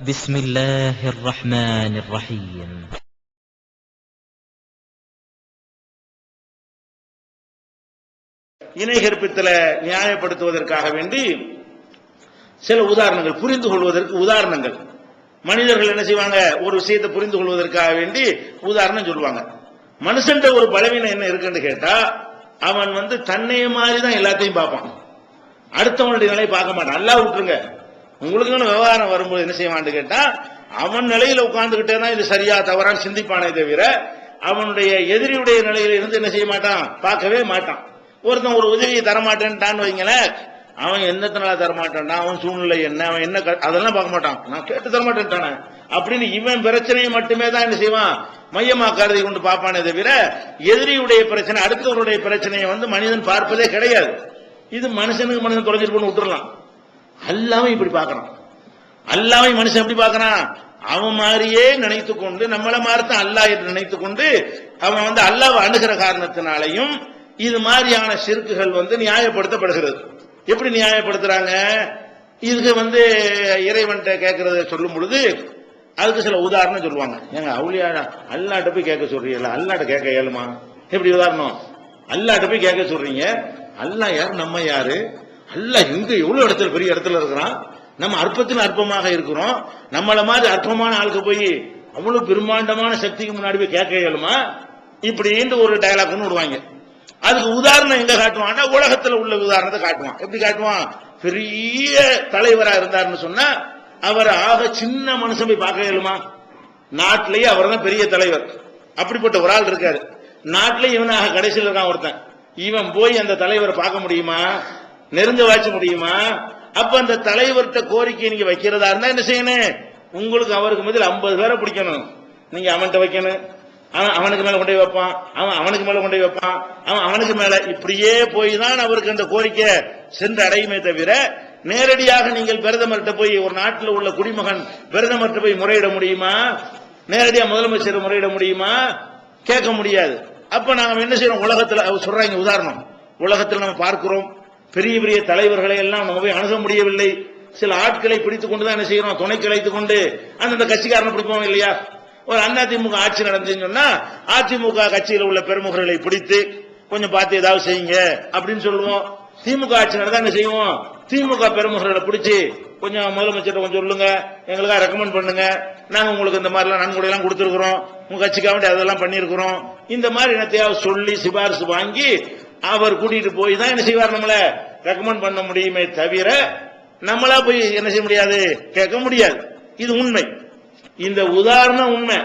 بسم الله الرحمن الرحيم இணை கற்பித்தல நியாயப்படுத்துவதற்காக வேண்டி சில உதாரணங்கள் புரிந்து கொள்வதற்கு உதாரணங்கள் மனிதர்கள் என்ன செய்வாங்க ஒரு விஷயத்தை புரிந்து கொள்வதற்காக வேண்டி உதாரணம் சொல்லுவாங்க மனுஷன்ட ஒரு பலவீனம் என்ன இருக்குன்னு கேட்டா அவன் வந்து தன்னைய மாதிரி தான் எல்லாத்தையும் பார்ப்பான் அடுத்தவனுடைய நிலையை பார்க்க மாட்டான் நல்லா விட்டுருங்க உங்களுக்கு விவகாரம் வரும்போது என்ன செய்வான்னு கேட்டா அவன் நிலையில உட்கார்ந்துகிட்டே தான் இது சரியா தவறான்னு சிந்திப்பானே தவிர அவனுடைய எதிரியுடைய நிலையில இருந்து என்ன செய்ய மாட்டான்? பார்க்கவே மாட்டான். ஒருத்தன் ஒரு உதவியை தரமாட்டேன்ட்டான்னு வைங்களேன் அவன் என்னத்தினால தரமாட்டான் அவன் சூழ்நிலை என்ன? அவன் என்ன க- அதெல்லாம் பார்க்க மாட்டான். நான் கேட்டு தரமாட்டேன்ட்டானே. அப்படின்னு இவன் பிரச்சனையை மட்டுமே தான் என்ன செய்வான்? மையமா கருதி கொண்டு பார்ப்பானே தவிர எதிரியுடைய பிரச்சனை அடுத்தவருடைய பிரச்சனையை வந்து மனிதன் பார்ப்பதே கிடையாது. இது மனுஷனுக்கு மனுஷன் தொலைஞ்சிட்டு போன்னு விட்டுறலாம். அல்லாம இப்படி பார்க்கறான் அல்லாவை மனுஷன் எப்படி பார்க்கறான்? அவன் மாதிரியே நினைத்து கொண்டு நம்மளை மாதிரி அல்லாஹ் என்று நினைத்து கொண்டு அவன் வந்து அல்லாவை அணுகிற காரணத்தினாலையும் இது மாதிரியான சிறுக்குகள் வந்து நியாயப்படுத்தப்படுகிறது. எப்படி நியாயப்படுத்துறாங்க? இதுக்கு வந்து இறைவன்கிட்ட கேட்கறத சொல்லும் பொழுது அதுக்கு சில உதாரணம் சொல்லுவாங்க. ஏங்க அவுளியா அல்லாட்ட போய் கேட்க சொல்றீங்களா அல்லாட்ட கேட்க இயலுமா? எப்படி உதாரணம்? அல்லாட்ட போய் கேட்க சொல்றீங்க. அல்லாஹ் யார்? நம்ம யாரு? அல்ல இங்க எவ்வளவு இடத்துல பெரிய இடத்துல இருக்கிறான்? நம்ம அற்பத்தில் அற்பமாக இருக்கிறோம். நம்மள மாதிரி அற்பமான ஆளுக்கு போய் அவ்வளவு பிரம்மாண்டமான சக்திக்கு முன்னாடி போய் கேட்க இயலுமா? இப்படின்னு ஒரு டயலாக்னு விடுவாங்க. அதுக்கு உதாரணம் எங்க காட்டுவான்னா உலகத்துல உள்ள உதாரணத்தை காட்டுவான். எப்படி காட்டுவான்? பெரிய தலைவரா இருந்தாருன்னு சொன்னா அவர் ஆக சின்ன மனுஷன் போய் பார்க்க இயலுமா? நாட்டிலேயே அவர் தான் பெரிய தலைவர். அப்படிப்பட்ட ஒரு ஆள் இருக்காரு. நாட்டிலே இவனாக கடைசியில் இருக்கான் ஒருத்தன். இவன் போய் அந்த தலைவரை பார்க்க முடியுமா? நெருங்க வாய்ச்ச முடியுமா? அப்ப அந்த தலைவர்கிட்ட கோரிக்கை நீங்க வைக்கிறதா இருந்தா என்ன செய்யணும்? உங்களுக்கு அவருக்கு முதல் ஐம்பது பேரை பிடிக்கணும். நீங்க அவன்கிட்ட வைக்கணும். அவன் அவனுக்கு மேல கொண்டு போய் வைப்பான். அவன் அவனுக்கு மேல கொண்டு போய் வைப்பான். அவன் அவனுக்கு மேல. இப்படியே போய் தான் அவருக்கு அந்த கோரிக்கை சென்று அடையுமே தவிர நேரடியாக நீங்கள் பிரதமர்கிட்ட போய் ஒரு நாட்டில் உள்ள குடிமகன் பிரதமர்கிட்ட போய் முறையிட முடியுமா? நேரடியா முதலமைச்சர் முறையிட முடியுமா? கேட்க முடியாது. அப்ப நாங்க என்ன செய்யறோம்? உலகத்துல அவர் சொல்றாங்க உதாரணம். உலகத்தில் நம்ம பார்க்கிறோம். பெரிய பெரிய தலைவர்களை எல்லாம் நம்ம போய் அணுக முடியவில்லை. சில ஆட்களை பிடித்துக் கொண்டு தான் என்ன செய்யறோம்? துணை கலைத்துக் கொண்டு அந்தந்த கட்சிக்காரனை பிடிப்போம் இல்லையா? ஒரு அதிமுக ஆட்சி நடந்துச்சுன்னு சொன்னா அதிமுக கட்சியில் உள்ள பெருமுகர்களை பிடித்து கொஞ்சம் பார்த்து ஏதாவது செய்யுங்க அப்படின்னு சொல்லுவோம். திமுக ஆட்சி நடந்தா என்ன செய்வோம்? திமுக பெருமுகர்களை பிடிச்சி கொஞ்சம் முதலமைச்சர் கொஞ்சம் சொல்லுங்க. எங்களுக்காக ரெக்கமெண்ட் பண்ணுங்க. நாங்க உங்களுக்கு இந்த மாதிரிலாம் நன்கொடை எல்லாம் கொடுத்துருக்கிறோம். உங்க கட்சிக்காக வேண்டிய அதெல்லாம் பண்ணியிருக்கிறோம். இந்த மாதிரி என்னத்தையாவது சொல்லி சிபாரிசு வாங்கி அவர் கூட்டிட்டு போய் தான் என்ன செய்வார் நம்மள ரெக்கமெண்ட் பண்ண முடியுமே தவிர நம்மளா போய் என்ன செய்ய முடியாது? கேட்க முடியாது. இது உண்மை. இந்த உதாரணம் உண்மை.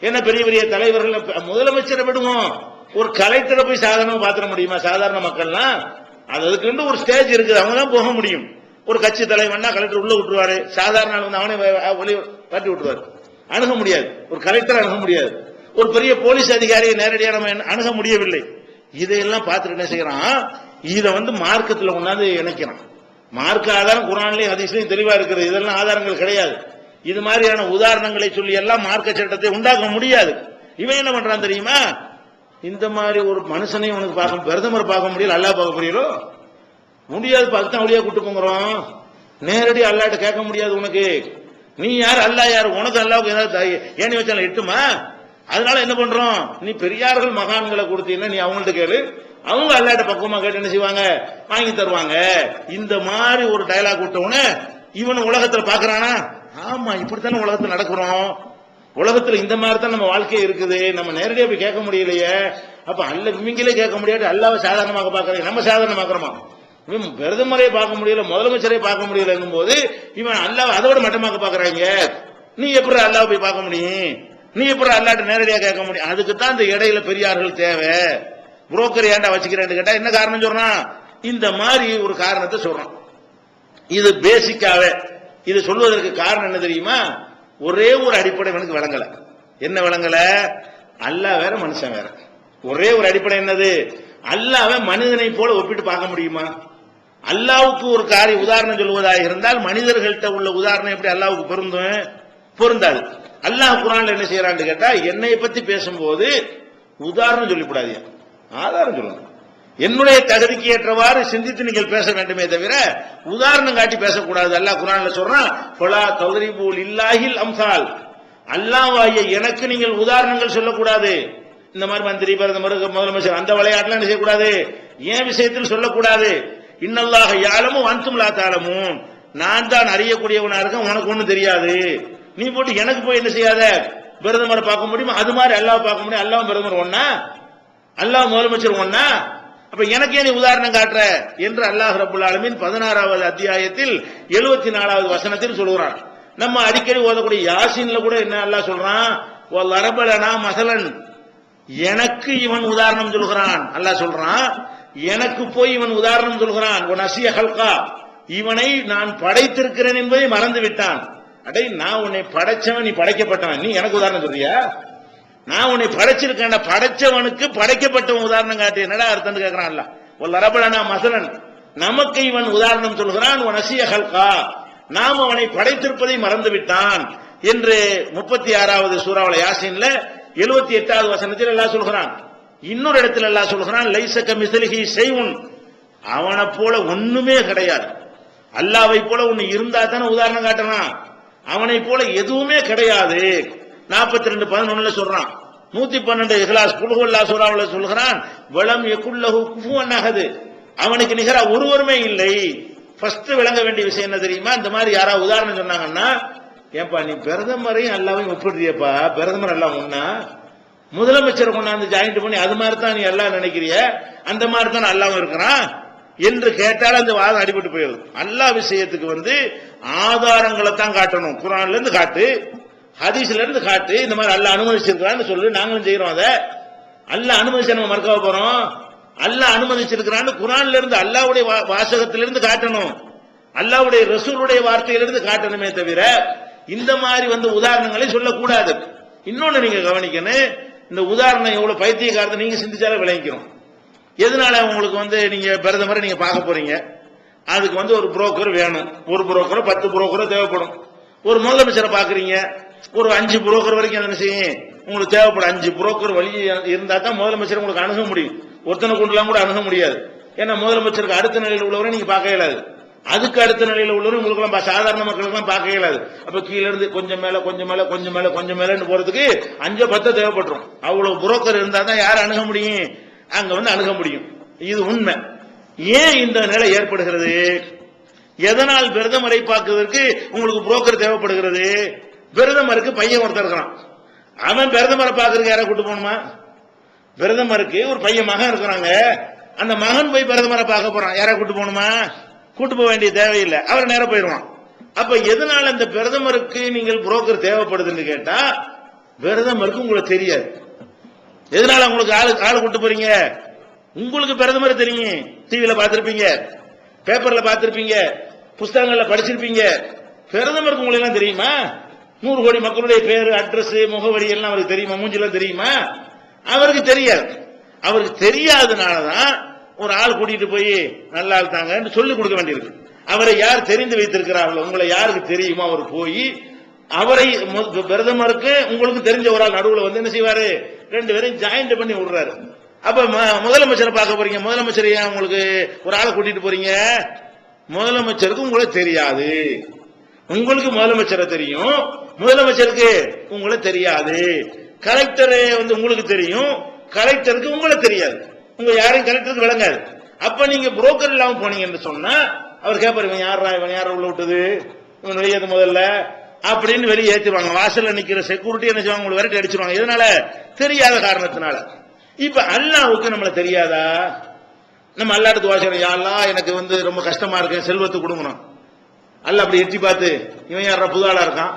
என்ன பெரிய பெரிய தலைவர்கள் முதலமைச்சரை விடுவோம் ஒரு கலெக்டரை போய் சாதாரணமா பாத்திர முடியுமா? சாதாரண மக்கள்லாம் அது அதுக்குன்னு ஒரு ஸ்டேஜ் இருக்குது. அவங்க தான் போக முடியும். ஒரு கட்சி தலைவன்னா கலெக்டர் உள்ள விட்டுருவாரு. சாதாரண வந்து அவனே ஒளி தட்டி விட்டுருவாரு. அணுக முடியாது. ஒரு கலெக்டர் அணுக முடியாது. ஒரு பெரிய போலீஸ் அதிகாரியை நேரடியாக நம்ம அணுக முடியவில்லை. இதையெல்லாம் பார்த்துட்டு என்ன செய்யறான்? இதை வந்து மார்க்கத்துல கொண்டாந்து இணைக்கிறான். மார்க்க ஆதாரம் குரான்லயும் அதிசயம் தெளிவா இருக்குது. இதெல்லாம் ஆதாரங்கள் கிடையாது. இது மாதிரியான உதாரணங்களை சொல்லி எல்லாம் மார்க்க சட்டத்தை உண்டாக்க முடியாது. இவன் என்ன பண்றான் தெரியுமா? இந்த மாதிரி ஒரு மனுஷனையும் உனக்கு பார்க்க பிரதமர் பார்க்க முடியல அல்லா பார்க்க முடியலோ? முடியாது பக்தன் வழியா கூட்டு போங்கிறோம். நேரடி அல்லாட்ட கேட்க முடியாது உனக்கு. நீ யார் அல்லாஹ் யார்? உனக்கு அல்லாவுக்கு ஏதாவது தை- ஏணி வச்சாலும் எட்டுமா? அதனால என்ன பண்றோம்? நீ பெரியார்கள் மகான்களை கொடுத்தீங்கன்னா நீ அவங்கள்ட்ட கேளு. அவங்க அல்லாட்ட பக்குவமா கேட்டு என்ன செய்வாங்க? வாங்கி தருவாங்க. இந்த மாதிரி ஒரு டைலாக் விட்டவன இவன் உலகத்துல பாக்குறானா ஆமா இப்படித்தானே உலகத்துல நடக்கிறோம். உலகத்துல இந்த மாதிரி தான் நம்ம வாழ்க்கை இருக்குது. நம்ம நேரடியா போய் கேட்க முடியலையே. அப்ப அல்ல இவங்களே கேட்க முடியாது. அல்லாவை சாதாரணமாக பாக்குறீங்க நம்ம சாதாரணமாக்குறோமா? இவன் பிரதமரை பார்க்க முடியல முதலமைச்சரை பார்க்க முடியலங்கும் போது இவன் அல்லாவை அதை விட மட்டமாக பாக்குறாங்க நீ எப்படி அல்லாவை போய் பார்க்க முடியும்? நீ எப்படி அல்லாட்ட நேரடியாக கேட்க முடியும்? அதுக்கு தான் இந்த இடையில பெரியார்கள் தேவை. புரோக்கர் ஏன்டா வச்சுக்கிறேன்னு கேட்டா என்ன காரணம் சொல்றான் இந்த மாதிரி ஒரு காரணத்தை சொல்றான். இது பேசிக்காவே. இது சொல்வதற்கு காரணம் என்ன தெரியுமா? ஒரே ஒரு அடிப்படை எனக்கு விளங்கல. என்ன விளங்கல? அல்லாஹ் வேற மனுஷன் வேற. ஒரே ஒரு அடிப்படை என்னது? அல்லாஹ்வை மனிதனை போல ஒப்பிட்டு பார்க்க முடியுமா? அல்லாவுக்கு ஒரு காரிய உதாரணம் சொல்வதாக இருந்தால் மனிதர்கள்ட்ட உள்ள உதாரணம் எப்படி அல்லாவுக்கு பொருந்தும்? பொருந்தாது. அல்லாஹ் குரான்ல என்ன செய்யறான்னு கேட்டா என்னை பத்தி பேசும்போது உதாரணம் சொல்லிவிடாதீங்க. ஆதாரம் சொல்லணும். என்னுடைய தகுதிக்கு ஏற்றவாறு சிந்தித்து நீங்கள் பேச வேண்டுமே தவிர உதாரணம் காட்டி பேசக்கூடாது. அல்லாஹ் குரான்ல சொல்றான் ஃபலா தௌரிபூல் இல்லாஹில் அம்சால். அல்லாஹ்வாகிய எனக்கு நீங்கள் உதாரணங்கள் சொல்லக்கூடாது. இந்த மாதிரி மந்திரி பிரதமர் முதலமைச்சர் அந்த விளையாட்டுலாம் என்ன செய்யக்கூடாது? ஏன் விஷயத்தில் சொல்லக்கூடாது? இன்னல்லாக யாழமும் அன்சும் லா நான் தான் அறியக்கூடியவனா இருக்கேன் உனக்கு ஒன்றும் தெரியாது. நீ போட்டு எனக்கு போய் என்ன செய்யாத? பிரதமரை பார்க்க முடியுமா? அது மாதிரி அல்லாஹ் பார்க்க முடியும். அல்லாஹ் பிரதமர் ஒன்னா அல்லாஹ் முதலமைச்சர் ஒன்னா அப்ப எனக்கே நீ உதாரணம் காட்டுற? என்று அல்லாஹ் ரபுல் ஆலமின் பதினாறாவது அத்தியாயத்தில் எழுபத்தி நாலாவது வசனத்தில் சொல்கிறான் நம்ம அடிக்கடி ஓதக்கூடிய யாசின்ல கூட என்ன அல்லாஹ் சொல்றான்? அரபலனா மசலன். எனக்கு இவன் உதாரணம் சொல்கிறான். அல்லாஹ் சொல்றான் எனக்கு போய் இவன் உதாரணம் சொல்கிறான். உன் அசிய ஹல்கா. இவனை நான் படைத்திருக்கிறேன் என்பதை மறந்து விட்டான் அடே நான் உன்னை படைச்சவன் நீ படைக்கப்பட்டவன். நீ எனக்கு உதாரணம் சொல்றியா? நான் உன்னை படைச்சிருக்கேன் படைச்சவனுக்கு படைக்கப்பட்டவன் உதாரணம் காட்டு. என்னடா அர்த்தம் கேட்கிறான்ல ஒரு லரபலனா மசலன். நமக்கு இவன் உதாரணம் சொல்கிறான் உன் அசிய ஹல்கா. நாம் அவனை படைத்திருப்பதை மறந்து விட்டான் என்று முப்பத்தி ஆறாவது சூறாவளை யாசின்ல எழுபத்தி எட்டாவது வசனத்தில் எல்லாம் சொல்கிறான் இன்னொரு இடத்துல எல்லாம் சொல்கிறான் லைசக்க மிசலிகி செய்வன் அவனை போல ஒண்ணுமே கிடையாது. அல்லாவை போல ஒன்னு இருந்தா தானே உதாரணம் காட்டுறான். அவனை போல எதுவுமே கிடையாது. நாற்பத்தி ரெண்டு பதினொன்னுல சொல்றான். நூத்தி பன்னெண்டு இஹ்லாஸ் குழுகுல்லா சூறாவில் சொல்கிறான் வளம் எக்குள்ளகு குஃபுவன்னாகது அவனுக்கு நிகரா ஒருவருமே இல்லை. ஃபர்ஸ்ட் விளங்க வேண்டிய விஷயம் என்ன தெரியுமா? இந்த மாதிரி யாராவது உதாரணம் சொன்னாங்கன்னா ஏப்பா நீ பிரதமரையும் அல்லாவையும் ஒப்பிடுறியப்பா? பிரதமர் எல்லாம் ஒன்னா முதலமைச்சர் கொண்டாந்து ஜாயிண்ட் பண்ணி அது மாதிரி தான் நீ எல்லாம் நினைக்கிறிய? அந்த மாதிரி தான் அல்லாவும் இருக்கிறான்? என்று கேட்டால் அந்த வாதம் அடிபட்டு போயிடுது அல்லா விஷயத்துக்கு வந்து ஆதாரங்களை தான் காட்டணும். குரான்ல இருந்து காட்டு ஹதீஸ்ல இருந்து காட்டு இந்த மாதிரி அல்ல அனுமதிச்சிருக்கிறான்னு சொல்லு நாங்களும் செய்யறோம் அதை. அல்ல அனுமதிச்சு நம்ம மறக்க போறோம்? அல்ல அனுமதிச்சிருக்கிறான்னு குரான்ல இருந்து அல்லாவுடைய வா- வாசகத்திலிருந்து காட்டணும். அல்லாவுடைய ரசூலுடைய வார்த்தையிலிருந்து காட்டணுமே தவிர இந்த மாதிரி வந்து உதாரணங்களை சொல்லக்கூடாது. இன்னொன்னு நீங்க கவனிக்கணும் இந்த உதாரணம் எவ்வளவு பைத்தியக்காரத்தை நீங்க சிந்திச்சாலே விளங்கிக்கிறோம். எதனால உங்களுக்கு வந்து நீங்க பிரதமரை நீங்க பார்க்க போறீங்க? அதுக்கு வந்து ஒரு புரோக்கர் வேணும். ஒரு புரோக்கரோ பத்து புரோக்கரோ தேவைப்படும். ஒரு முதலமைச்சரை பாக்குறீங்க ஒரு அஞ்சு புரோக்கர் வரைக்கும் என்ன செய்யும்? உங்களுக்கு தேவைப்படும். அஞ்சு புரோக்கர் வழி இருந்தா தான் முதலமைச்சர் உங்களுக்கு அணுக முடியும். ஒருத்தனை கொண்டுலாம் கூட அணுக முடியாது. ஏன்னா முதலமைச்சருக்கு அடுத்த நிலையில் உள்ளவரை நீங்க பார்க்க இயலாது. அதுக்கு அடுத்த நிலையில் உள்ளவரும் உங்களுக்கு எல்லாம் சாதாரண மக்களுக்குலாம் பார்க்க இயலாது. அப்ப கீழே இருந்து கொஞ்சம் மேல கொஞ்சம் மேல கொஞ்சம் மேல கொஞ்சம் மேலன்னு போறதுக்கு அஞ்சு பத்தோ தேவைப்பட்டுரும். அவ்வளவு புரோக்கர் இருந்தா தான் யார் அணுக முடியும்? அங்க வந்து அணுக முடியும். இது உண்மை. ஏன் இந்த நிலை ஏற்படுகிறது? எதனால் பிரதமரை பார்க்கிறதுக்கு உங்களுக்கு புரோக்கர் தேவைப்படுகிறது? பிரதமருக்கு பையன் ஒருத்தர் இருக்கிறான். அவன் பிரதமரை பார்க்கறதுக்கு யாரை கூட்டு போகணுமா? பிரதமருக்கு ஒரு பையன் மகன் இருக்கிறாங்க. அந்த மகன் போய் பிரதமரை பார்க்க போறான். யாரை கூட்டு போகணுமா? கூட்டு போக வேண்டிய தேவையில்லை. அவர் நேரம் போயிடுவான். அப்ப எதனால அந்த பிரதமருக்கு நீங்கள் புரோக்கர் தேவைப்படுதுன்னு கேட்டா பிரதமருக்கு உங்களுக்கு தெரியாது. எதனால உங்களுக்கு ஆளு ஆளு கூட்டு போறீங்க? உங்களுக்கு பிரதமர் தெரியும். டிவியில பார்த்திருப்பீங்க. பேப்பர்ல பார்த்திருப்பீங்க. புஸ்தகங்கள்ல படிச்சிருப்பீங்க. பிரதமருக்கு உங்களுக்கு எல்லாம் தெரியுமா? நூறு கோடி மக்களுடைய பேரு அட்ரஸ் முகவரி எல்லாம் அவருக்கு தெரியுமா? மூஞ்சிலாம் தெரியுமா? அவருக்கு தெரியாது. அவருக்கு தெரியாதனாலதான் ஒரு ஆள் கூட்டிட்டு போய் நல்லா ஆள் சொல்லி கொடுக்க வேண்டியிருக்கு. அவரை யார் தெரிந்து வைத்திருக்கிறார்களோ உங்களை யாருக்கு தெரியுமோ அவர் போய் அவரை பிரதமருக்கு உங்களுக்கு தெரிஞ்ச ஒரு ஆள் நடுவில் வந்து என்ன செய்வாரு? ரெண்டு பேரையும் ஜாயிண்ட் பண்ணி விடுறாரு. அப்ப ம- முதலமைச்சரை பார்க்க போறீங்க. முதலமைச்சர் ஏன் உங்களுக்கு ஒரு ஆளை கூட்டிட்டு போறீங்க? முதலமைச்சருக்கு உங்களை தெரியாது. உங்களுக்கு முதலமைச்சரை தெரியும். முதலமைச்சருக்கு உங்களை தெரியாது. கலெக்டர் வந்து உங்களுக்கு தெரியும். கலெக்டருக்கு உங்களை தெரியாது. உங்க யாரையும் கலெக்டருக்கு விளங்காது. அப்ப நீங்க புரோக்கர் இல்லாம போனீங்கன்னு சொன்னா அவர் கேட்பாரு இவன் யாரா இவன் யார உள்ள விட்டது? இவன் வெளியேது முதல்ல. அப்படின்னு வெளியே ஏற்றுவாங்க வாசல்ல நிக்கிற செக்யூரிட்டி என்ன செய்வாங்க? உங்களுக்கு விரட்டி அடிச்சிருவாங்க. இதனால தெரியாத காரணத்தினால. இப்ப அல்லாவுக்கு நம்மள தெரியாதா? நம்ம அல்லாட்டு வாசகம் யாழ்லா எனக்கு வந்து ரொம்ப கஷ்டமா இருக்கு செல்வத்தை கொடுங்கணும். அல்ல அப்படி எட்டி பார்த்து இவன் யாரா புது ஆளா இருக்கான்?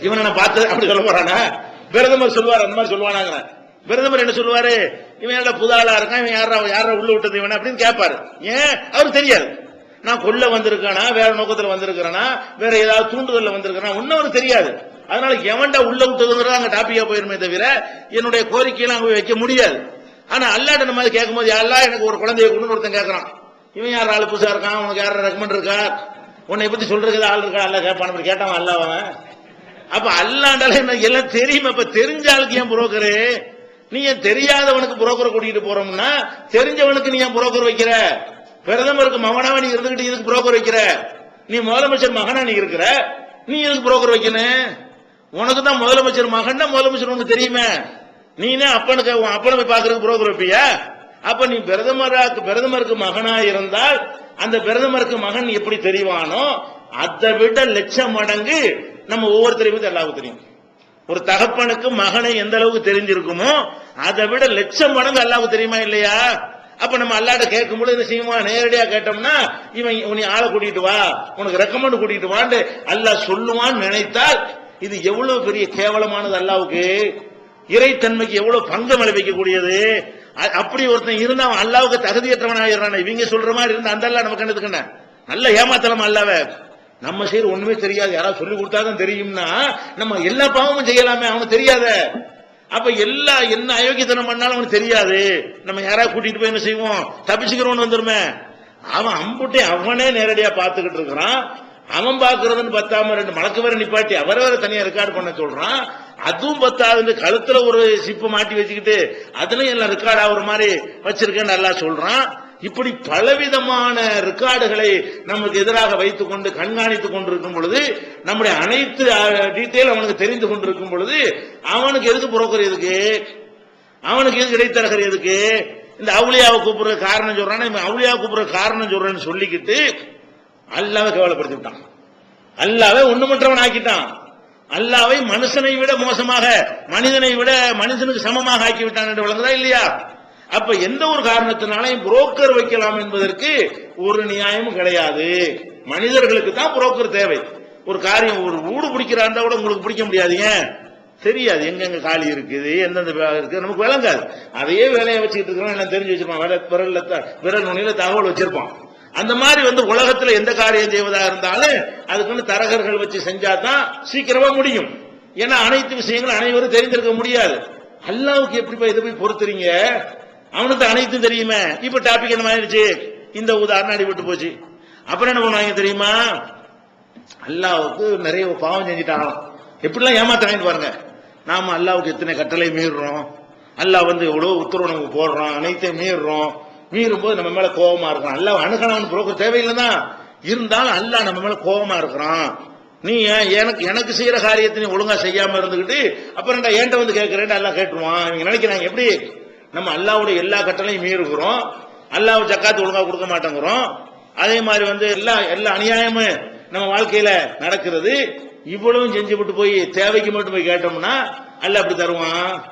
இவனை நான் பார்த்து அப்படி சொல்ல போறானா? பிரதமர் சொல்லுவார் அந்த மாதிரி சொல்லுவானாங்க பிரதமர் என்ன சொல்லுவாரு இவன் யாரா புது ஆளா இருக்கான் இவன் யாரா யாரா உள்ள விட்டது இவன் அப்படின்னு கேட்பாரு. ஏன்? அவருக்கு தெரியாது. நான் கொல்ல வந்திருக்கானா? வேற நோக்கத்துல வந்திருக்கிறேனா? வேற ஏதாவது தூண்டுதல்ல வந்திருக்கானா ஒன்னும் அவருக்கு தெரியாது. அதனால எவன்டா உள்ள விட்டதுங்கிறத அங்க டாபிக்கா போயிருமே தவிர என்னுடைய கோரிக்கையெல்லாம் அங்க வைக்க முடியாது. ஆனா அல்லாட்ட நம்ம கேட்கும் கேட்கும்போது யாரெல்லாம் எனக்கு ஒரு குழந்தைய கொண்டு ஒருத்தன் கேட்கறான். இவன் யார்? ஆள் புதுசா இருக்கான்? உனக்கு யார ரெக்கமெண்ட் இருக்கா? உன்னை பத்தி சொல்றதுக்கு ஆள் இருக்கா? அல்ல கேட்பான். அப்படி கேட்டான் அல்ல அவன். அப்ப அல்லாண்டால என்ன எல்லாம் தெரியும். அப்ப தெரிஞ்ச ஆளுக்கு ஏன் புரோக்கரு? நீ ஏன் தெரியாதவனுக்கு புரோக்கரை கூட்டிட்டு போறோம்னா தெரிஞ்சவனுக்கு நீ ஏன் புரோக்கர் வைக்கிற? பிரதமருக்கு மகனாவ நீ இருந்துகிட்டு இதுக்கு புரோக்கர் வைக்கிற? நீ முதலமைச்சர் மகனா நீ இருக்கிற? நீ எதுக்கு புரோக்கர் வைக்கணும்? உனக்கு தான் முதலமைச்சர் மகன் முதலமைச்சர் உனக்கு தெரியுமே. நீனே அப்பனுக்கு உன் அப்பனை போய் பாக்குறதுக்கு புரோக்கர் வைப்பியா? அப்ப நீ பிரதமராக்கு பிரதமருக்கு மகனா இருந்தால் அந்த பிரதமருக்கு மகன் எப்படி தெரிவானோ அதை விட லட்சம் மடங்கு நம்ம ஒவ்வொருத்தரையும் எல்லாருக்கும் தெரியும். ஒரு தகப்பனுக்கு மகனை எந்த அளவுக்கு தெரிஞ்சிருக்குமோ அதை விட லட்சம் மடங்கு அல்லாவுக்கு தெரியுமா இல்லையா? அப்ப நம்ம அல்லாட்ட கேட்கும் பொழுது என்ன செய்யுமா நேரடியா கேட்டோம்னா இவன் உன்னை ஆளை கூட்டிட்டு வா உனக்கு ரெக்கமெண்ட் கூட்டிட்டு வான்னு அல்லாஹ் சொல்லுவான்னு நினைத்தால் இது எவ்வளவு பெரிய கேவலமானது அல்லாவுக்கு? இறைத்தன்மைக்கு எவ்வளவு பங்கம் விளைவிக்கக்கூடியது அ- அப்படி ஒருத்தன் இருந்தா அவன் அல்லாவுக்கு தகுதியற்றவன் இவங்க சொல்ற மாதிரி இருந்தா அந்த அல்லா நமக்கு என்னதுக்குண்ண நல்ல ஏமாத்தலாம் அல்லாவ? நம்ம செய்யற ஒண்ணுமே தெரியாது. யாராவது சொல்லி கொடுத்தாதான் தெரியும்னா நம்ம எல்லா பாவமும் செய்யலாமே அவனுக்கு தெரியாத. அப்ப எல்லா என்ன அயோக்கியத்தனம் பண்ணாலும் அவனுக்கு தெரியாது. நம்ம யாராவது கூட்டிட்டு போய் என்ன செய்வோம்? தப்பிச்சுக்கிறோன்னு வந்துருமே. அவன் அம்புட்டே அவனே நேரடியா பார்த்துக்கிட்டு இருக்கிறான். அவன் பாக்குறதுன்னு பத்தாம ரெண்டு மலக்கு வர நிப்பாட்டி அவரை வேற தனியா ரெக்கார்டு பண்ண சொல்றான். அதுவும் பத்தாதுன்னு கழுத்துல ஒரு சிப்பு மாட்டி வச்சுக்கிட்டு அதுலயும் எல்லாம் ரெக்கார்ட் ஆகுற மாதிரி வச்சிருக்கேன்னு நல்லா சொல்றான். இப்படி பலவிதமான ரெக்கார்டுகளை நமக்கு எதிராக வைத்துக் கொண்டு கண்காணித்துக் கொண்டிருக்கும் பொழுது நம்முடைய அனைத்து டீட்டெயில் அவனுக்கு தெரிந்து கொண்டிருக்கும் பொழுது அவனுக்கு எதுக்கு புரோக்கர் எதுக்கு? அவனுக்கு எதுக்கு இடைத்தரகர் எதுக்கு? இந்த அவுளியாவை கூப்பிடுற காரணம் சொல்றான். இவன் அவுளியாவை கூப்பிடுற காரணம் சொல்றேன்னு சொல்லிக்கிட்டு அல்லாவை கேவலப்படுத்தி விட்டான் அல்லாவை ஒண்ணுமற்றவன் ஆக்கிட்டான். அல்லாவை மனுஷனை விட மோசமாக மனிதனை விட மனுஷனுக்கு சமமாக ஆக்கி விட்டான் என்று விளங்குதா இல்லையா? அப்ப எந்த ஒரு காரணத்தினாலையும் புரோக்கர் வைக்கலாம் என்பதற்கு ஒரு நியாயமும் கிடையாது. மனிதர்களுக்கு தான் புரோக்கர் தேவை. ஒரு காரியம் ஒரு வீடு பிடிக்கிறாண்டா கூட உங்களுக்கு பிடிக்க முடியாது ஏன்? தெரியாது. எங்கெங்க காலி இருக்குது எந்தெந்த இருக்குது இருக்கு நமக்கு விளங்காது. அதையே வேலையை வச்சுக்கிட்டு இருக்கிறோம் எல்லாம் தெரிஞ்சு வச்சிருப்பான் விரல் விரல்ல விரல் நுனியில தகவல் வச்சிருப்பான் அந்த மாதிரி வந்து உலகத்துல எந்த காரியம் செய்வதா இருந்தாலும் அதுக்குன்னு தரகர்கள் வச்சு செஞ்சாதான் சீக்கிரமா முடியும். ஏன்னா அனைத்து விஷயங்களும் அனைவரும் தெரிந்திருக்க முடியாது. அல்லாவுக்கு எப்படி போய் இதை போய் பொறுத்துறீங்க? அவனுக்கு அனைத்தும் தெரியுமே. இப்ப டாபிக் என்ன ஆயிடுச்சு இந்த உதாரணம் அடிபட்டு போச்சு. அப்புறம் என்ன பண்ணுவாங்க தெரியுமா? அல்லாவுக்கு நிறைய பாவம் செஞ்சுட்டாங்களாம். எப்படிலாம் ஏமாத்தாங்கன்னு பாருங்க. நாம அல்லாவுக்கு எத்தனை கட்டளை மீறுறோம்? அல்லாஹ் வந்து எவ்வளவு உத்தரவு நமக்கு போடுறோம்? அனைத்தையும் மீறுறோம். மீறும் போது நம்ம மேல கோபமா இருக்கிறான். அல்லாஹ் அணுகணும் புரோக்கர் தேவையில்லைதான் இருந்தாலும் அல்லாஹ் நம்ம மேல கோபமா இருக்கிறான். நீ ஏன் எனக்கு எனக்கு செய்யற காரியத்தை நீ ஒழுங்கா செய்யாம இருந்துகிட்டு அப்புறம் நான் ஏன்ட்ட வந்து கேட்கிறேன் எல்லாம் கேட்டுருவான். இவங்க நினைக்கிறாங்க எப்படி? நம்ம அல்லாவுடைய எல்லா கட்டளையும் மீறுகிறோம். அல்லாஹ் ஜக்காத்து ஒழுங்கா கொடுக்க மாட்டேங்கிறோம். அதே மாதிரி வந்து எல்லா எல்லா அநியாயமும் நம்ம வாழ்க்கையில நடக்கிறது. இவ்வளவும் செஞ்சு விட்டு போய் தேவைக்கு மட்டும் போய் கேட்டோம்னா அல்ல அப்படி தருவான்.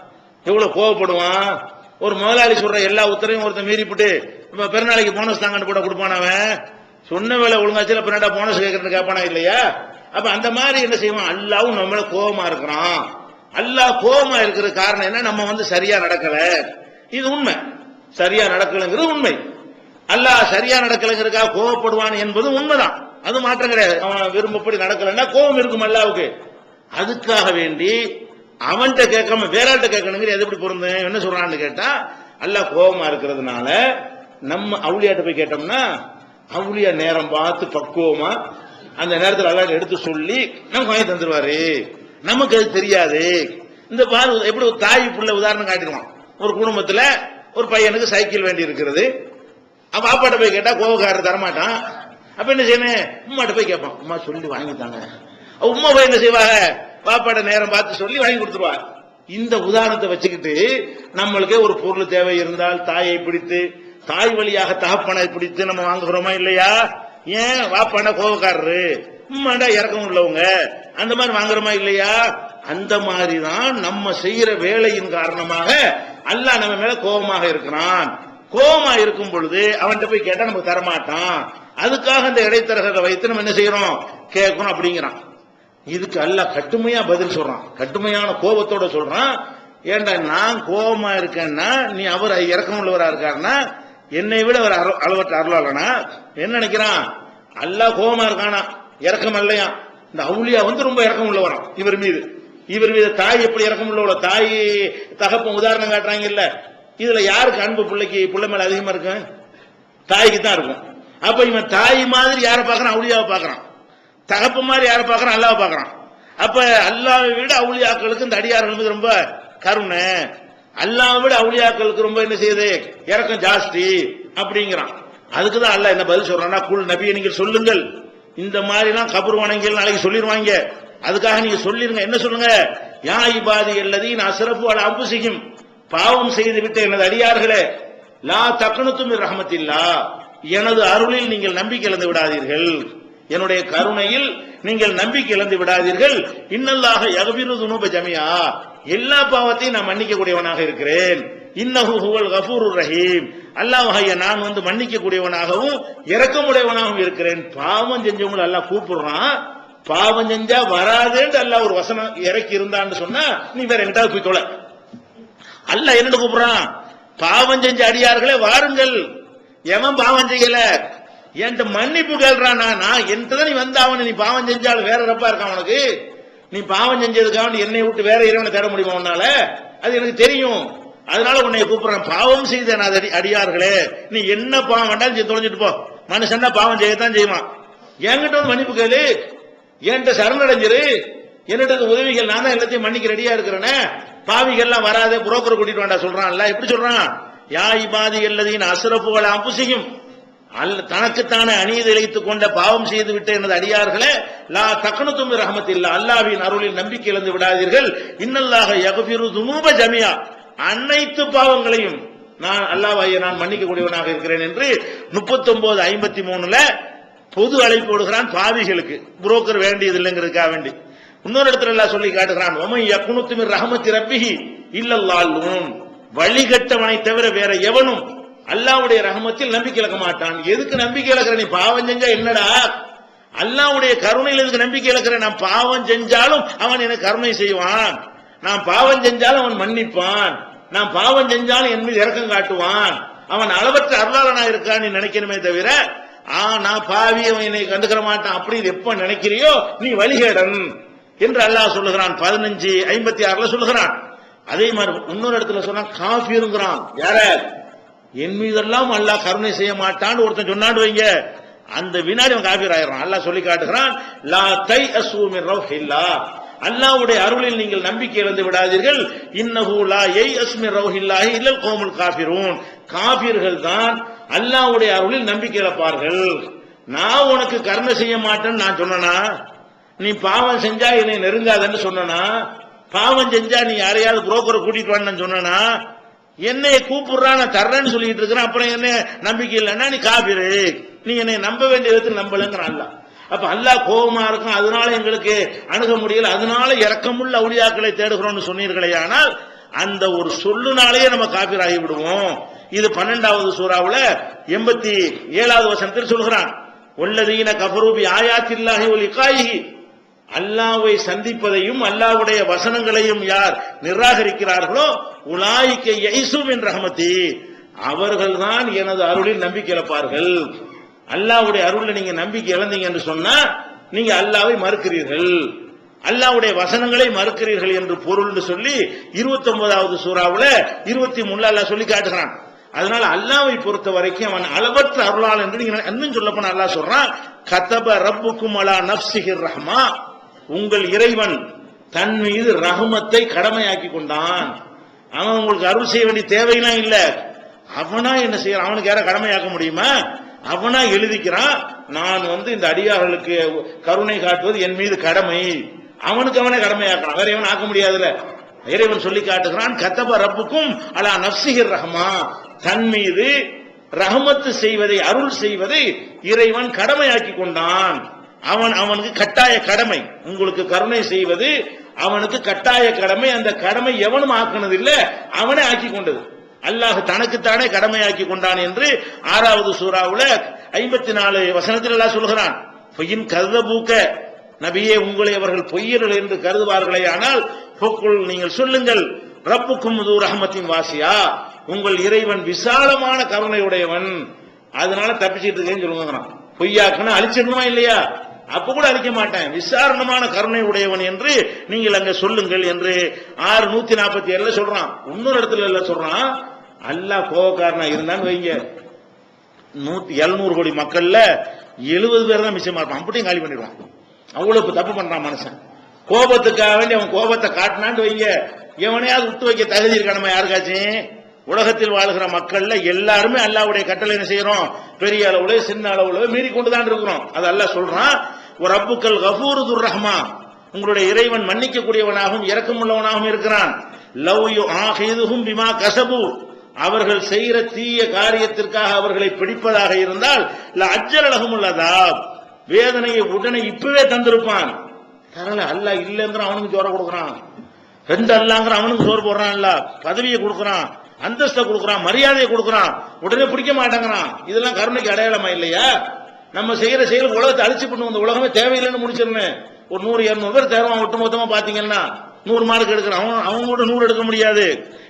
எவ்வளவு கோவப்படுவான். ஒரு முதலாளி சொல்ற எல்லா உத்தரையும் ஒருத்தன் மீறிப்புட்டு இப்ப பெருநாளைக்கு போனஸ் தாங்கன்னு கூட கொடுப்பான் அவன். சொன்ன வேலை ஒழுங்காச்சு பின்னாடா போனஸ் கேட்கறது கேட்பானா இல்லையா? அப்ப அந்த மாதிரி என்ன செய்வான்? அல்லாவும் நம்மள கோபமா இருக்கிறான். அல்லாஹ் கோபமா இருக்கிற காரணம் என்ன? நம்ம வந்து சரியா நடக்கல. இது உண்மை. சரியா நடக்கலைங்கிறது உண்மை. அல்லாஹ் சரியா நடக்கலைங்கிறதுக்காக கோவப்படுவான் என்பது உண்மைதான். அது மாற்றம் கிடையாது. அவன் விரும்பப்படி நடக்கலைன்னா கோபம் இருக்கும் அல்லாவுக்கு அதுக்காக வேண்டி அவன்கிட்ட கேட்காம வேறாட்ட கேட்கணுங்கிற எது எப்படி பொருந்தேன் என்ன சொல்றான்னு கேட்டா அல்ல கோபமா இருக்கிறதுனால நம்ம அவுளியாட்ட போய் கேட்டோம்னா அவுளியா நேரம் பார்த்து பக்குவமா அந்த நேரத்தில் அல்லாட்ட எடுத்து சொல்லி நமக்கு வாங்கி தந்துருவாரு. நமக்கு அது தெரியாது. இந்த பாரு எப்படி ஒரு தாய் புள்ள உதாரணம் காட்டிடுவான். ஒரு குடும்பத்துல ஒரு பையனுக்கு சைக்கிள் வேண்டி இருக்கிறது. அவன் அப்பாட்ட போய் கேட்டா கோபக்காரர் தரமாட்டான். அப்ப என்ன செய்யணும்? உம்மாட்ட போய் கேட்பான். உமா சொல்லி வாங்கித்தாங்க உமா உம்மா போய் என்ன செய்வாங்க? பாப்பாட்ட நேரம் பார்த்து சொல்லி வாங்கி கொடுத்துருவார். இந்த உதாரணத்தை வச்சுக்கிட்டு நம்மளுக்கே ஒரு பொருள் தேவை இருந்தால் தாயை பிடித்து தாய் வழியாக தகப்பனை பிடித்து நம்ம வாங்குகிறோமா இல்லையா? ஏன்? வாப்பாண்டா கோவக்காரரு. உம்மாண்டா இறக்கம் உள்ளவங்க. அந்த மாதிரி வாங்குறோமா இல்லையா? அந்த மாதிரி தான் நம்ம செய்யற வேலையின் காரணமாக அல்லாஹ் நம்ம மேல கோபமாக இருக்கிறான். கோபமா இருக்கும் பொழுது அவன்கிட்ட போய் கேட்டா நமக்கு தரமாட்டான். அதுக்காக இந்த இடைத்தரகரை வைத்து நம்ம என்ன செய்யறோம்? கேட்கணும் அப்படிங்கிறான். இதுக்கு அல்லாஹ் கட்டுமையா பதில் சொல்றான். கட்டுமையான கோபத்தோட சொல்றான். ஏன்டா நான் கோபமா இருக்கேன்னா நீ அவர் இறக்கம் உள்ளவரா இருக்காருன்னா என்னை விட அவர் அளவற்ற அருளாளனா? என்ன நினைக்கிறான்? அல்லா கோபமா இருக்கானா? இறக்கம் இல்லையா இந்த அவுளியா வந்து ரொம்ப இறக்கம் உள்ளவராம் இவர் மீது. இவர் மீது தாய் எப்படி இறக்கம் உள்ளவளோ தாய் தகப்பன் உதாரணம் காட்டுறாங்க இல்ல இதுல யாருக்கு அன்பு பிள்ளைக்கு பிள்ளை மேல அதிகமா இருக்கு? தாய்க்கு தான் இருக்கும். அப்ப இவன் தாய் மாதிரி யாரை பாக்குறான் அவுளியாவை பாக்குறான் தகப்பு மாதிரி யாரை பார்க்கறான்? அல்லாவை பார்க்கறான். அப்ப அல்லாவை விட அவுளியாக்களுக்கு இந்த அடியார்கள் ரொம்ப கருணை. அல்லாவை விட அவுளியாக்களுக்கு ரொம்ப என்ன செய்யுது? இறக்கம் ஜாஸ்தி அப்படிங்கிறான். அதுக்கு தான் அல்லாஹ் என்ன பதில் சொல்றான்னா குல் நபியை நீங்கள் சொல்லுங்கள். இந்த மாதிரிலாம் கபர் வணங்கியல் நாளைக்கு சொல்லிடுவாங்க அதுக்காக நீங்க சொல்லிருங்க. என்ன சொல்லுங்க? யா இபாதி நான் சிறப்பு அல அம்புசிகும் பாவம் செய்து விட்ட எனது அடியார்களே லா தக்கணத்தும் ரஹமத்தில்லா. எனது அருளில் நீங்கள் நம்பிக்கை இழந்து விடாதீர்கள். என்னுடைய கருணையில் நீங்கள் நம்பிக்கை இழந்து விடாதீர்கள். இன்னல்லாக யகபிரு துனூப ஜமியா. எல்லா பாவத்தையும் நான் மன்னிக்கக்கூடியவனாக இருக்கிறேன். இன்னஹு ஹுவல் கஃபூருர் ரஹீம். அல்லாஹ் நான் வந்து மன்னிக்கக்கூடியவனாகவும் இறக்கமுடையவனாகவும் இருக்கிறேன். பாவம் செஞ்சவங்களை அல்லாஹ் கூப்பிடுறான். பாவம் செஞ்சா வராதேன்னு அல்லா ஒரு வசனம் இறக்கி இருந்தான்னு சொன்னா நீ வேற எங்கிட்ட போய் தொலை. அல்ல என்னட்டு கூப்பிடுறான். பாவம் செஞ்ச அடியார்களே வாருங்கள். எவன் பாவம் செய்யல? என்கிட்ட மன்னிப்பு கேள்றானா நான்? என்கிட்ட நீ வந்த அவன் நீ பாவம் செஞ்சாலும் வேற ரப்பா இருக்கான் அவனுக்கு நீ பாவம் செஞ்சதுக்காக என்னை விட்டு வேற இறைவனை தேட முடியுமா உன்னால? அது எனக்கு தெரியும். அதனால உன்னை கூப்பிடுறேன். பாவம் செய்த நான் அடி அடியார்களே நீ என்ன பாவம் வேண்டாலும் செய்து தொலைஞ்சிட்டு போ. மனுஷன் பாவம் செய்யத்தான் செய்வான். என்கிட்ட வந்து மன்னிப்பு கேளு. என்கிட்ட சரணடைஞ்சிரு. என்னிட்ட உதவிகள் நான் தான் எல்லாத்தையும் மன்னிக்க ரெடியா இருக்கிறேனே. பாவிகள்லாம் வராதே புரோக்கர் கூட்டிட்டு வேண்டாம் சொல்றான்ல. எப்படி சொல்றான்? யாய் பாதி எல்லாத்தையும் அசுரப்புகள் அம்புசியும் தனக்குத்தானே அநீதி இழைத்துக் கொண்ட பாவம் செய்து விட்ட எனது அடியார்களே லா தக்கணுத்தும் ரஹமத்தில்லா அல்லாவின் அருளில் நம்பிக்கை இழந்து விடாதீர்கள். இன்னல்லாக யகுபிரு துனூப ஜமியா அனைத்து பாவங்களையும் நான் அல்லாவாய நான் மன்னிக்கக்கூடியவனாக இருக்கிறேன் என்று முப்பத்தி ஒன்பது ஐம்பத்தி மூணுல பொது அழைப்பு விடுகிறான் பாவிகளுக்கு. புரோக்கர் வேண்டியது இல்லைங்கிறதுக்காக வேண்டி. இன்னொரு இடத்துல எல்லாம் சொல்லி காட்டுகிறான் ஒமை யக்குனுத்துமிர் ரஹமத்தி ரப்பிஹி இல்லல்லால் வழிகட்டவனை தவிர வேற எவனும் அல்லாவுடைய ரஹமத்தில் நம்பிக்கை இழக்க மாட்டான். எதுக்கு நம்பிக்கை இழக்கிற? நீ பாவம் செஞ்சா என்னடா? அல்லாவுடைய கருணையில் எதுக்கு நம்பிக்கை இழக்கிற? நான் பாவம் செஞ்சாலும் அவன் எனக்கு கருணை செய்வான். நான் பாவம் செஞ்சாலும் அவன் மன்னிப்பான். நான் பாவம் செஞ்சாலும் என் மீது இறக்கம் காட்டுவான். அவன் அளவற்ற அருளாளனா இருக்கான்னு நீ நினைக்கணுமே தவிர ஆ நான் பாவி அவன் என்னை கண்டுக்கிற மாட்டான். அப்படின்னு எப்ப நினைக்கிறியோ நீ வழிகேடன் என்று அல்லாஹ் சொல்லுகிறான். பதினஞ்சு ஐம்பத்தி ஆறுல சொல்லுகிறான். அதே மாதிரி இன்னொரு இடத்துல சொன்னா காஃபிருங்கிறான். யார? என் மீதெல்லாம் அல்லாஹ் கருணை செய்ய மாட்டான்னு ஒருத்தன் சொன்னான்னு வைங்க. அந்த வினாடி அவன் காபீர் ஆயிரும் அல்லாஹ் சொல்லி காட்டுகிறான் லா தை அசூமின் இல்லா அல்லாஹவுடைய அருளில் நீங்கள் நம்பிக்கை இழந்து விடாதீர்கள். இன்னஹு லா எய் அஸ்மி ரௌஹில்லாஹி இல்லல் கோமுல் காபிரூன் காஃபிர்கள் தான் அல்லாவுடைய அருளில் நம்பிக்கை இழப்பார்கள் நான் உனக்கு கருணை செய்ய மாட்டேன்னு நான் சொன்னனா? நீ பாவம் செஞ்சா என்னை நெருங்காதன்னு சொன்னனா? பாவம் செஞ்சா நீ யாரையாவது புரோக்கரை கூட்டிட்டு வான்னு சொன்னனா? என்னை கூப்பிடுறான் நான் தர்றேன்னு சொல்லிட்டு இருக்கிறேன். அப்புறம் என்ன நம்பிக்கை இல்லைன்னா நீ காபிரு. நீ என்னை நம்ப வேண்டிய விதத்தில் நம்பலங்கிறான் அல்லா. அப்ப அல்லாஹ் கோபமா இருக்கும் அதனால எங்களுக்கு அணுக முடியல. அதனால இறக்கமுள்ள அவுளியாக்களை தேடுகிறோம்னு சொன்னீர்களே ஆனால் அந்த ஒரு சொல்லுனாலேயே நம்ம காபிராகி விடுவோம். இது பன்னெண்டாவது சூறாவில் எண்பத்தி ஏழாவது வசனத்தில் சொல்கிறான். உள்ளதீன கபரூபி ஆயாத்தில்லாஹி ஒலி காயி அல்லாவை சந்திப்பதையும் அல்லாவுடைய வசனங்களையும் யார் நிராகரிக்கிறார்களோ உலாய்க்க யைசுவின் ரஹமதி அவர்கள்தான் எனது அருளில் நம்பிக்கை இழப்பார்கள். அல்லாவுடைய அருளில் நீங்க நம்பிக்கை இழந்தீங்க என்று சொன்னா நீங்க அல்லாவை மறுக்கிறீர்கள். அல்லாவுடைய வசனங்களை மறுக்கிறீர்கள் என்று பொருள்னு சொல்லி இருபத்தி ஒன்பதாவது சூறாவில் இருபத்தி மூணு அல்லாஹ் சொல்லி காட்டுகிறான். அதனால அல்லாவை பொறுத்த வரைக்கும் அவன் அளவற்ற அருளால் என்று நீங்க இன்னும் சொல்ல போனா அல்லாஹ் சொல்றான் கதப ரப்புக்கும் அலா நப்சிகிர் ரஹ்மா. உங்கள் இறைவன் தன் மீது ரகுமத்தை கடமையாக்கி கொண்டான். அவன் உங்களுக்கு அருள் செய்ய வேண்டிய தேவையெல்லாம் இல்லை. அவனா என்ன செய்யறான்? அவனுக்கு யார கடமையாக்க முடியுமா? அவனா எழுதிக்கிறான். நான் வந்து இந்த அடியார்களுக்கு கருணை காட்டுவது என் மீது கடமை. அவனுக்கு அவனே கடமையாக்கலாம் வேற எவன் ஆக்க முடியாதுல்ல. இறைவன் சொல்லி காட்டுகிறான் கத்தப ரப்புக்கும் அலா நப்சிகர் ரஹ்மா. தன் மீது ரஹமத்து செய்வதை அருள் செய்வதை இறைவன் கடமையாக்கி கொண்டான். அவன் அவனுக்கு கட்டாய கடமை. உங்களுக்கு கருணை செய்வது அவனுக்கு கட்டாய கடமை. அந்த கடமை எவனும் ஆக்கினது இல்ல அவனே ஆக்கி கொண்டது. அல்லாஹ் தனக்குத்தானே கடமையாக்கி கொண்டான் என்று ஆறாவது சூறாவுல ஐம்பத்தி நாலு வசனத்தில் எல்லாம் சொல்கிறான் பொய்யின் கருத பூக்க நபியே உங்களை அவர்கள் பொய்யர்கள் என்று கருதுவார்களே ஆனால் பொக்குள் நீங்கள் சொல்லுங்கள். ரப்புக்கும் இது ரஹமத்தின் வாசியா. உங்கள் இறைவன் விசாலமான கருணையுடையவன். அதனால தப்பிச்சிட்டு இருக்கேன்னு சொல்லுங்க பொய்யாக்குன்னு அழிச்சிடணுமா இல்லையா? அப்ப கூட அழிக்க மாட்டேன். விசாரணமான கருணை உடையவன் என்று நீங்கள் அங்க சொல்லுங்கள் என்று ஆறு நூத்தி நாற்பத்தி ஏழுல சொல்றான். இன்னொரு இடத்துல இல்ல சொல்றான். அல்லாஹ் கோபக்காரனா இருந்தான்னு வைங்க. நூத்தி எழுநூறு கோடி மக்கள்ல எழுபது பேர் தான் மிச்சமா இருப்பான். அப்படியும் காலி பண்ணிடுவான். அவ்வளவு தப்பு பண்றான் மனுஷன். கோபத்துக்காக வேண்டி அவன் கோபத்தை காட்டினான்னு வைங்க. எவனையாவது விட்டு வைக்க தகுதி இருக்கா நம்ம யாருக்காச்சும்? உலகத்தில் வாழ்கிற மக்கள்ல எல்லாருமே அல்லாவுடைய கட்டளை என்ன செய்யறோம்? பெரிய அளவுல சின்ன அளவுல மீறி கொண்டுதான் இருக்கிறோம். அது அல்ல சொல்றான் ஒரு அப்புக்கள் கபூர் துர் ரஹ்மா உங்களுடைய இறைவன் மன்னிக்க கூடியவனாகவும் இரக்கமுள்ளவனாகவும் இருக்கிறான். லவ் யு ஆஹிதுஹும் பிமா கசபு. அவர்கள் செய்கிற தீய காரியத்திற்காக அவர்களை பிடிப்பதாக இருந்தால் ல அழகும் உள்ளதா வேதனையை உடனே இப்பவே தந்திருப்பான். தரல அல்லாஹ் இல்லைங்கிற அவனுக்கு ஜோர கொடுக்குறான். ரெண்டு அல்லாங்கிற அவனுக்கு சோறு போடுறான் இல்ல பதவியை கொடுக்குறான். அந்தஸ்தை கொடுக்குறான் மரியாதையை கொடுக்குறான் உடனே பிடிக்க மாட்டேங்கிறான். இதெல்லாம் கருணைக்கு அடையாளமா இல்லையா? நம்ம செய்யற செயல் உலகத்தை அழிச்சு பண்ணுவோம் இந்த உலகமே தேவையில்லைன்னு முடிச்சிருந்தேன் ஒரு நூறு இரநூறு பேர் தேர்வான் ஒட்டு மொத்தமா பாத்தீங்கன்னா நூறு மார்க் எடுக்கிறான். அவன் அவங்க கூட நூறு எடுக்க முடியாது.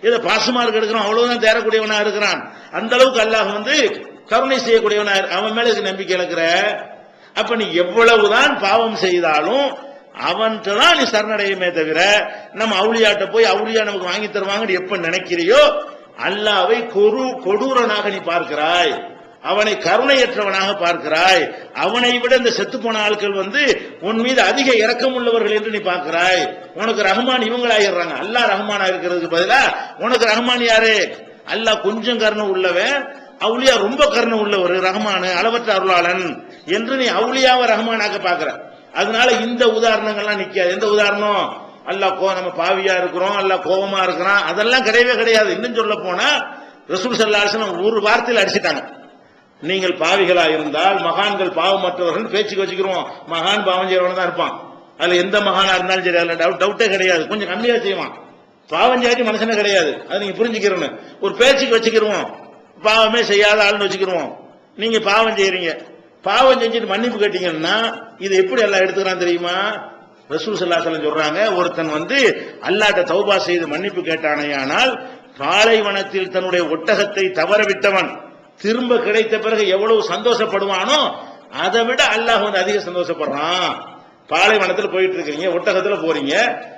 இதை பாஸ் மார்க் எடுக்கிறான். அவ்வளவுதான் தேரக்கூடியவனா இருக்கிறான். அந்த அளவுக்கு அல்லாஹ் வந்து கருணை செய்யக்கூடியவனா அவன் மேல நம்பிக்கை இழக்கிற? அப்ப நீ எவ்வளவுதான் பாவம் செய்தாலும் அவன்கிட்ட தான் நீ சரணடையுமே தவிர நம்ம அவுளியாட்ட போய் அவுளியா நமக்கு வாங்கி தருவாங்கன்னு எப்ப நினைக்கிறியோ அல்லாவை கொரு கொடூரனாக நீ பார்க்கிறாய். அவனை கருணையற்றவனாக பார்க்கிறாய். அவனை விட இந்த செத்துப்போன ஆட்கள் வந்து உன் மீது அதிக இரக்கம் உள்ளவர்கள் என்று நீ பார்க்கிறாய். உனக்கு ரஹ்மான் இவங்களாயிடுறாங்க. அல்லாஹ் ரஹ்மானா இருக்கிறதுக்கு பதிலா உனக்கு ரஹ்மான் யாரு? அல்லாஹ் கொஞ்சம் கருணை உள்ளவன். அவுளியா ரொம்ப கருணை உள்ளவர் ரஹ்மானு அளவற்ற அருளாளன் என்று நீ அவுளியாவை ரஹ்மானாக்க பார்க்கிற. அதனால இந்த உதாரணங்கள்லாம் நிக்காது. எந்த உதாரணம்? அல்லாஹ் கோ நம்ம பாவியா இருக்கிறோம் அல்லாஹ் கோபமா இருக்கிறான். அதெல்லாம் கிடையவே கிடையாது. இன்னும் சொல்ல போனா ரசூல் அவங்க ஒரு வார்த்தையில் அடிச்சிட்டாங்க. நீங்கள் பாவிகளா இருந்தால் மகான்கள் பாவமற்றவர்கள் பேச்சுக்கு வச்சுக்கிறோம் மகான் பாவம் செய்யறவன் தான் இருப்பான். அதுல எந்த மகானா இருந்தாலும் சரி அதுல டவுட் டவுட்டே கிடையாது. கொஞ்சம் கம்மியா செய்வான். பாவம் செய்யாட்டி மனுஷனே கிடையாது. அது நீங்க புரிஞ்சுக்கிறோன்னு ஒரு பேச்சுக்கு வச்சுக்கிருவோம். பாவமே செய்யாத ஆள்னு வச்சுக்கிருவோம். நீங்க பாவம் செய்யறீங்க. பாவம் செஞ்சுட்டு மன்னிப்பு கேட்டீங்கன்னா இது எப்படி எல்லாம் எடுத்துக்கிறான் தெரியுமா? ரசூல் சல்லாசலம் சொல்றாங்க ஒருத்தன் வந்து அல்லாட்ட தௌபா செய்து மன்னிப்பு கேட்டானேயானால் பாலைவனத்தில் தன்னுடைய ஒட்டகத்தை தவறவிட்டவன் திரும்ப கிடைத்த பிறகு எவ்வளவு சந்தோஷப்படுவானோ அதை விட அல்லாஹ் வந்து அதிக சந்தோஷப்படுறான். பாலைவனத்தில் போயிட்டு இருக்கீங்க ஒட்டகத்தில் போறீங்க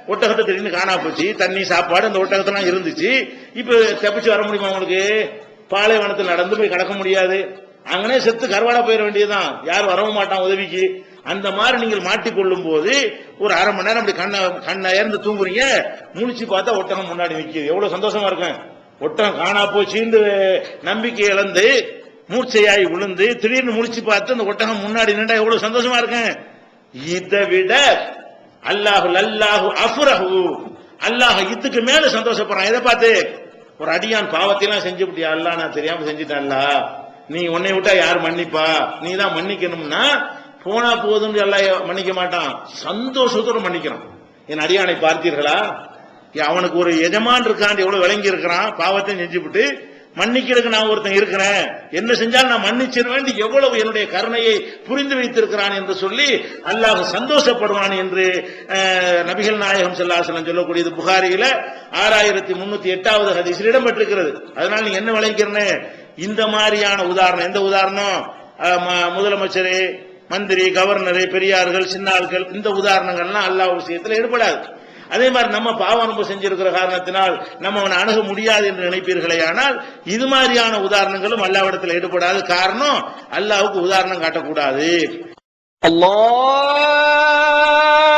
ஒட்டகத்தை திடீர்னு காணா போச்சு தண்ணி சாப்பாடு அந்த ஒட்டகத்தெல்லாம் இருந்துச்சு இப்ப தப்பிச்சு வர முடியுமா உங்களுக்கு? பாலைவனத்தில் நடந்து போய் கடக்க முடியாது. அங்கனே செத்து கருவாடா போயிட வேண்டியதுதான். யாரும் வரவும் மாட்டான் உதவிக்கு. அந்த மாதிரி நீங்கள் மாட்டிக்கொள்ளும் போது ஒரு அரை மணி நேரம் அப்படி கண்ணை கண்ணை இறந்து தூங்குறீங்க முழிச்சு பார்த்தா ஒட்டகம் முன்னாடி நிற்கிது எவ்வளவு சந்தோஷமா இருக்கும். ஒட்டகம் காணா போச்சுன்னு நம்பிக்கை இழந்து மூர்ச்சையாய் விழுந்து திடீர்னு முழிச்சு பார்த்து அந்த ஒட்டகம் முன்னாடி நின்றா எவ்வளவு சந்தோஷமா இருக்கும். இதை விட அல்லாஹு அல்லாஹு அஃபுரஹு. அல்லாஹ் இதுக்கு மேல சந்தோஷப்படுறான். இதை பார்த்து ஒரு அடியான் பாவத்தையெல்லாம் செஞ்சு விட்டியா? அல்லா நான் தெரியாம செஞ்சுட்டேன்ல. நீ உன்னை விட்டா யார் மன்னிப்பா? நீ தான் மன்னிக்கணும்னா போனா போதும்னு எல்லாம் மன்னிக்க மாட்டான். சந்தோஷத்தோட மன்னிக்கிறான். என் அடியானை பார்த்தீர்களா? அவனுக்கு ஒரு எஜமான் இருக்கான் எவ்வளவு விளங்கி இருக்கிறான் பாவத்தையும் செஞ்சுவிட்டு மன்னிக்கிறதுக்கு நான் ஒருத்தன் இருக்கிறேன். என்ன செஞ்சாலும் நான் மன்னிச்சிருவேன் எவ்வளவு என்னுடைய கருணையை புரிந்து வைத்திருக்கிறான் என்று சொல்லி அல்லாஹ் சந்தோஷப்படுவான் என்று நபிகள் நாயகம் செல்லாசலம் சொல்லக்கூடியது புகாரியில ஆறாயிரத்தி முன்னூத்தி எட்டாவது ஹதீஸில் இடம்பெற்றிருக்கிறது. அதனால நீங்க என்ன விளைக்கிறேன்னு இந்த மாதிரியான உதாரணம். எந்த உதாரணம்? முதலமைச்சரே முதலமைச்சர் மந்திரி கவர்னர் பெரியார்கள் சின்னாள்கள் இந்த உதாரணங்கள்லாம் அல்லாஹ் விஷயத்தில் ஈடுபடாது அதே மாதிரி நம்ம பாவ அனுப்பு செஞ்சிருக்கிற காரணத்தினால் நம்ம அவனை அணுக முடியாது என்று நினைப்பீர்களே ஆனால் இது மாதிரியான உதாரணங்களும் அல்லாவிடத்தில் ஈடுபடாது காரணம் அல்லாவுக்கு உதாரணம் காட்டக்கூடாது. அல்லாஹ்